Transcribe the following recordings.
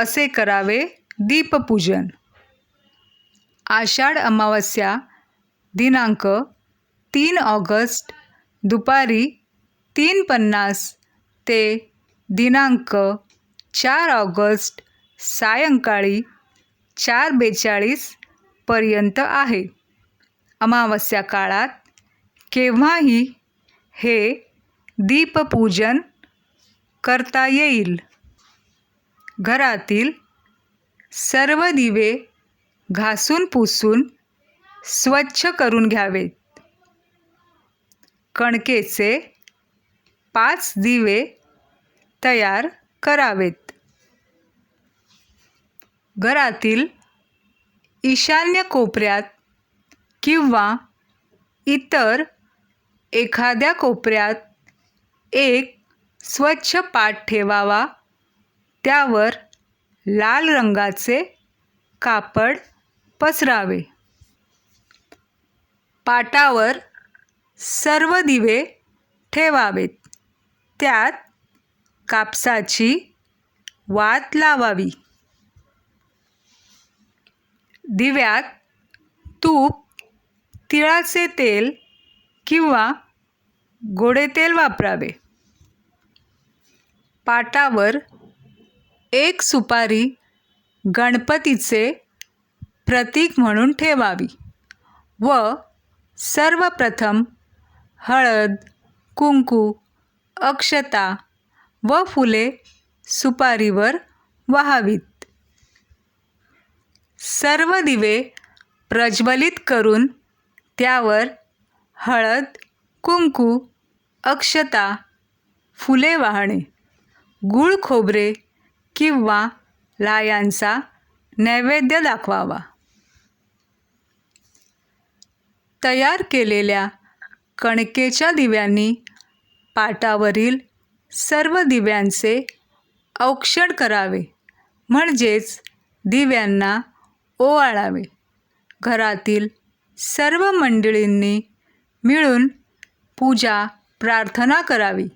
असे करावे. दीपपूजन. आषाढ अमावस्या दिनांक तीन ऑगस्ट दुपारी तीन पन्नास ते दिनांक चार ऑगस्ट सायंकाळी चार बेचाळीस पर्यंत आहे. अमावस्या काळात केव्हाही हे दीपपूजन करता येईल? घरातील सर्व दिवे घासून पुसून स्वच्छ करून घ्यावेत. कणकेचे पाच दिवे तयार करावेत. घरातील ईशान्य कोपऱ्यात किंवा इतर एखाद्या कोपऱ्यात एक स्वच्छ पाट ठेवावा. त्यावर लाल रंगाचे कापड पसरावे. पाटावर सर्व दिवे ठेवावेत. त्यात कापसाची वात लावावी. दिव्यात तूप तिळाचे तेल किंवा गोडे तेल वापरावे. पाटावर एक सुपारी गणपतीचे प्रतीक म्हणून ठेवावी व सर्वप्रथम हळद कुंकू अक्षता व फुले सुपारीवर वाहावीत. सर्व दिवे प्रज्वलित करून त्यावर हळद कुंकू अक्षता फुले वाहणे गूळ खोबरे किंवा लायांचा नैवेद्य दाखवावा. तयार केलेल्या कणकेच्या दिव्यांनी पाटावरील सर्व दिव्यांचे औक्षण करावे म्हणजेच दिव्यांना ओवाळावे. घरातील सर्व मंडळींनी मिळून पूजा प्रार्थना करावी.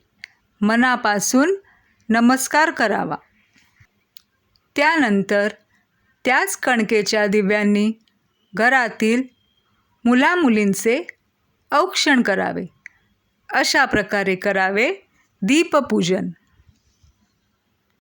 मनापासून नमस्कार करावा. त्यानंतर त्याच कणकेच्या दिव्यांनी घरातील मुलामुलींचे औक्षण करावे. अशा प्रकारे करावे दीपपूजन.